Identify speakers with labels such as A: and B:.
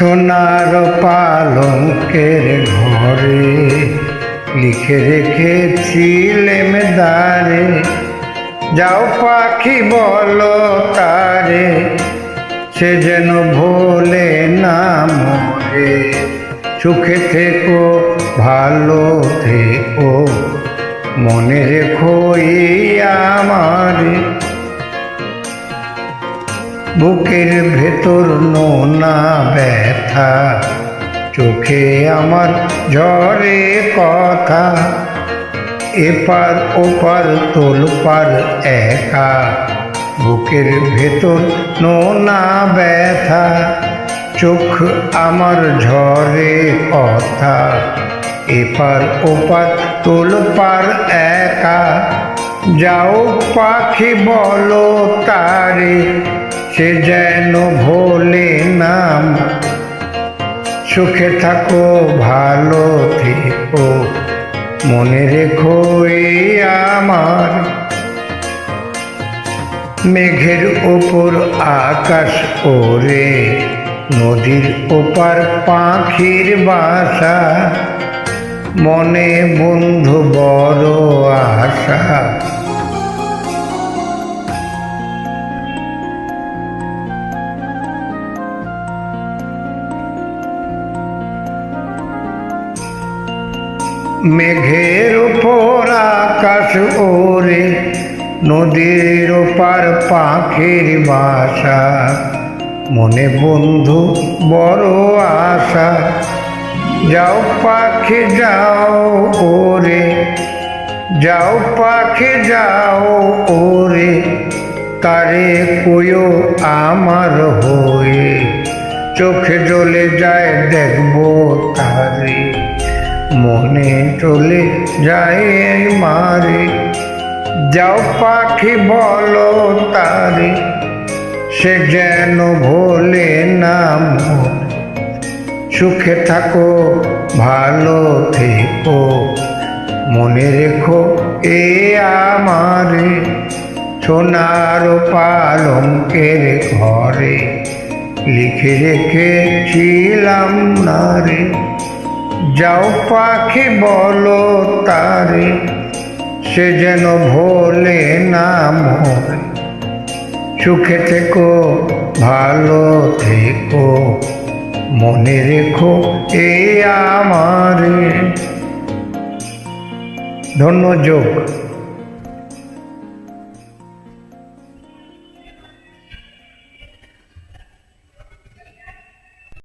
A: সোনার পালঙ্কের ঘরে লিখে রেখেছিলেম দারে যাও পাখি বলো তারে, সে যেন ভোলে না মরে। সুখে থেকো, ভালো থেকো, মনে রেখো এই আমারে। বুকের ভেতর নোনা ব্যথা, চোখে আমার ঝরে কথা। এপার ওপার তোলপার একা, বুকের ভেতর নোনা ব্যথা। চোখ আমার ঝরে কথা, এপার ওপার তোলপার একা। যাও পাখি বলো তারে সে যেন ভোলে নাম। সুখে থাকো, ভালো থেকো। মনে রেখো আমার। মেঘের ওপর আকাশ ওরে নদীর ওপার পাখির বাসা। মনে বন্ধু বড় আশা। মেঘের ওপর আকাশ ওরে, নদীর ওপার পাখির বাসা। মনে বন্ধু, বড় আশা, যাও পাখি, যাও ওরে, যাও পাখি, যাও ওরে, তারে কইও আমার হয়ে। চোখে জ্বলে যায়, দেখব তারে। মনে চলে যায় মারে যাও পাখি বলো তারে, সে যেন ভোলে না সুখে থাকো, ভালো থেকো, মনে রেখো এ আমারে। সোনার পালঙ্কের ঘরে লিখে রেখেছিলাম না রে। যাও পাখি বলো তারে, সে যেন ভোলে না মরে। সুখে থেকো, ভালো থেকো, মনে রেখো এ আমার। ধন্য যোগ।